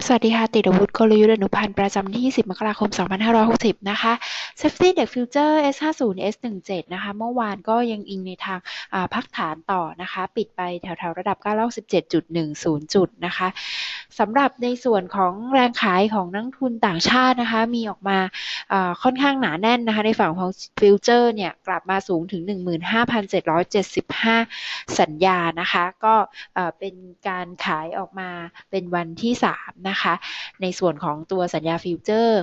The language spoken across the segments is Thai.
สวัสดีค่ะ ติดอาวุธกลยุทธ์อนุพันธ์ประจำที่ 20 มกราคม 2560 นะคะ Safety Index Future S50 S17 นะคะ เมื่อวานก็ยังอิงในทางพักฐานต่อนะคะ ปิดไปแถวๆ ระดับ 917.10 จุดนะคะสำหรับในส่วนของแรงขายของนักทุนต่างชาตินะคะ มีออกมาค่อนข้างหนาแน่นนะคะ ในฝั่งของฟิวเจอร์เนี่ย กลับมาสูงถึง 15,775 สัญญานะคะ ก็เป็นการขายออกมาเป็นวันที่ 3นะคะ ในส่วนของตัวสัญญาฟิวเจอร์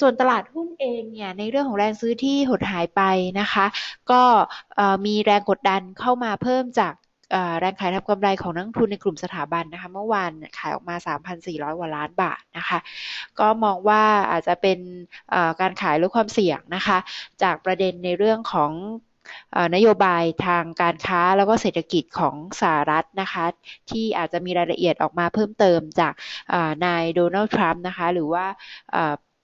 ส่วนตลาดหุ้นเองเนี่ยในเรื่องของแรงซื้อที่หดหายไปนะคะ ก็มีแรงกดดันเข้ามาเพิ่มจากแรงขายทำกำไรของนักทุนในกลุ่มสถาบันนะคะเมื่อวานขายออกมา 3,400กว่าล้านบาทนะคะ ก็มองว่าอาจจะเป็นการขายลดความเสี่ยงนะคะ จากประเด็นในเรื่องของ นโยบายทางการค้าแล้วก็เศรษฐกิจของสหรัฐนะคะ ที่อาจจะมีรายละเอียดออกมาเพิ่มเติมจากนายโดนัลด์ทรัมป์นะคะ หรือว่า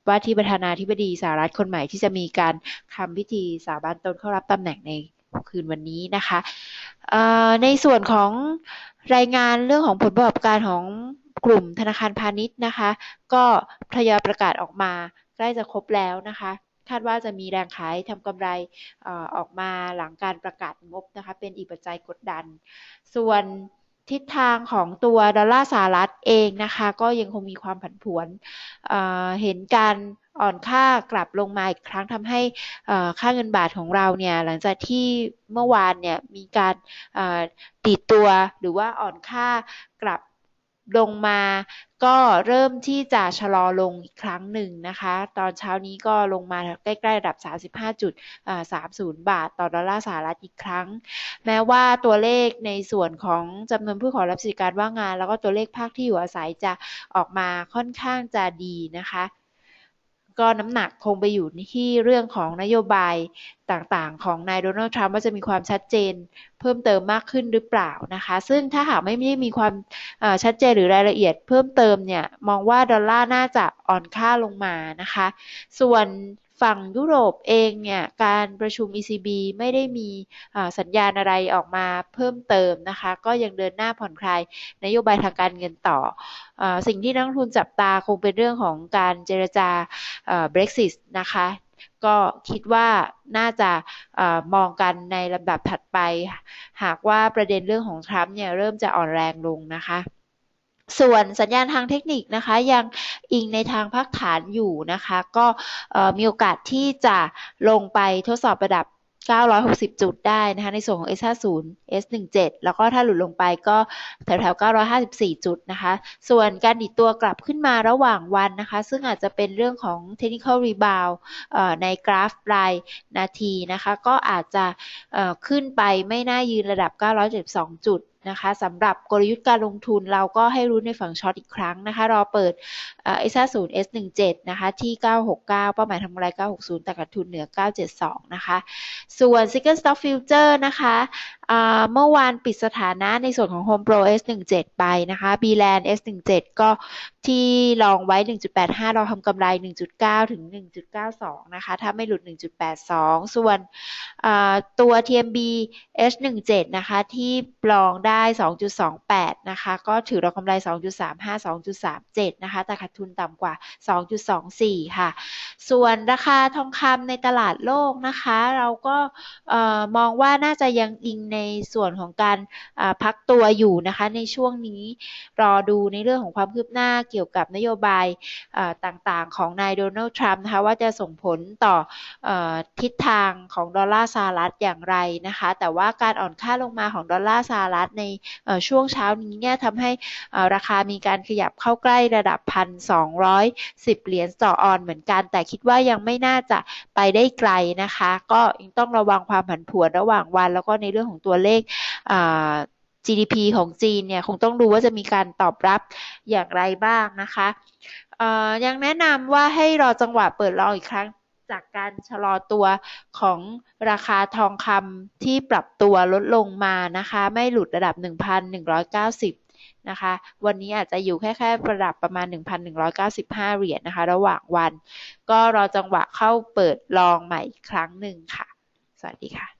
ว่าที่ประธานาธิบดีสหรัฐคนใหม่ที่จะมีการทำพิธีสาบานตนเข้ารับตำแหน่งในคืนวันนี้นะคะในส่วนของรายงานเรื่องของผลประกอบการของกลุ่มธนาคารพาณิชย์นะคะ ก็ทยอยประกาศออกมาใกล้จะครบแล้วนะคะ คาดว่าจะมีแรงขายทำกำไรออกมาหลังการประกาศงบนะคะ เป็นอีกปัจจัยกดดัน ส่วนทิศทางของตัวดอลลาร์สหรัฐเองนะคะ ก็ยังคงมีความผันผวนเเห็นการอ่อนค่ากลับลงมาอีกครั้งทำให้ค่าเงินบาทของเราเนี่ยหลังจากที่เมื่อวานเนี่ยมีการติดตัวหรือว่าอ่อนค่ากลับ ลงมาก็เริ่มที่จะชะลอลงอีกครั้งหนึ่งนะคะ ตอนเช้านี้ก็ลงมาใกล้ๆระดับ 35.30 บาท ต่อดอลลาร์สหรัฐอีกครั้ง แม้ว่าตัวเลขในส่วนของจำนวนผู้ขอรับสิทธิการว่างงาน แล้วก็ตัวเลขภาคที่อยู่อาศัยจะออกมาค่อนข้างจะดีนะคะ ก็น้ำหนักคงไปอยู่ที่เรื่องของนโยบายต่างๆ ของนายโดนัลด์ทรัมป์ว่าจะมีความชัดเจนเพิ่มเติมมากขึ้นหรือเปล่านะคะ ซึ่งถ้าหากไม่ได้มีความชัดเจนหรือรายละเอียดเพิ่มเติมเนี่ย มองว่าดอลลาร์น่าจะอ่อนค่าลงมานะคะ ส่วน ฝั่งยุโรปเองเนี่ยการประชุม ECB ไม่ได้มีสัญญาณอะไรออกมาเพิ่มเติมนะคะ ก็ยังเดินหน้าผ่อนคลายนโยบายทางการเงินต่ออสิ่งที่นักทุนจับตาคงเป็นเรื่องของการเจรจา Brexit นะคะ ก็คิดว่าน่าจะอมองกันในลำดับถัดไป หากว่าประเด็นเรื่องของทรัมป์เนี่ยเริ่มจะอ่อนแรงลงนะคะ ส่วนสัญญาณทางเทคนิคนะคะยังอิงในทางพักฐานอยู่นะคะ ก็มีโอกาสที่จะลงไปทดสอบระดับ 960 จุดได้นะคะ ในส่วนของ S50 S17 แล้วก็ถ้าหลุดลงไปก็แถวๆ 954 จุดนะคะ ส่วนการดิดตัวกลับขึ้นมาระหว่างวันนะคะ ซึ่งอาจจะเป็นเรื่องของ technical rebound ในกราฟรายนาทีนะคะ ก็อาจจะขึ้นไปไม่น่ายืนระดับ 972 จุด นะคะสำหรับกลยุทธ์การลงทุนเราก็ให้รู้ในฝั่งช็อตอีกครั้งนะคะ รอเปิดเอสศูนย์เอสหนึ่งเจ็ดนะคะ ที่ 969 เป้าหมายทำกำไร 960 แต่ขาดทุนเหนือ 972 นะคะ ส่วน Single Stock Future นะคะเมื่อวานปิดสถานะในส่วนของ Home Pro S17 ไปนะคะ b l a n d S17 ก็ที่ลองไว้ 1.85 เราทำกำไร 1.9 ถึง 1.92 นะคะ ถ้าไม่หลุด 1.82 ส่วนตัว TMB S17 นะคะ ที่ลองได้ได้2.28นะคะ ก็ถือรากำไร 2.35 2.37นะคะ แต่ขาดทุนต่ำกว่า 2.24 ค่ะ ส่วนราคาทองคำในตลาดโลกนะคะ เราก็มองว่าน่าจะยังอิงในส่วนของการพักตัวอยู่นะคะ ในช่วงนี้รอดูในเรื่องของความคืบหน้าเกี่ยวกับนโยบายต่างๆ ของนายโดนัลด์ทรัมป์นะคะ ว่าจะส่งผลต่ออทิศทางของดอลลาร์สหรัฐอย่างไรนะคะ แต่ว่าการอ่อนค่าลงมาของดอลลาร์สหรัฐในช่วงเช้านี้เนี่ยทำให้ราคามีการขยับเข้าใกล้ระดับพันสองร้อยสิบเหรียญต่อออนเหมือนกัน แต่คิดว่ายังไม่น่าจะไปได้ไกลนะคะ ก็ยังต้องระวังความผันผวนระหว่างวัน แล้วก็ในเรื่องของตัวเลข GDP ของจีนเนี่ยคงต้องดูว่าจะมีการตอบรับอย่างไรบ้างนะคะยังแนะนำว่าให้รอจังหวะเปิดลองอีกครั้ง จากการชะลอตัวของราคาทองคำที่ปรับตัวลดลงมานะคะ ไม่หลุดระดับ 1,190 นะคะ วันนี้อาจจะอยู่แค่แค่ระดับประมาณ 1,195 เหรียญนะคะ ระหว่างวัน ก็รอจังหวะเข้าเปิดลองใหม่อีกครั้งหนึ่งค่ะ สวัสดีค่ะ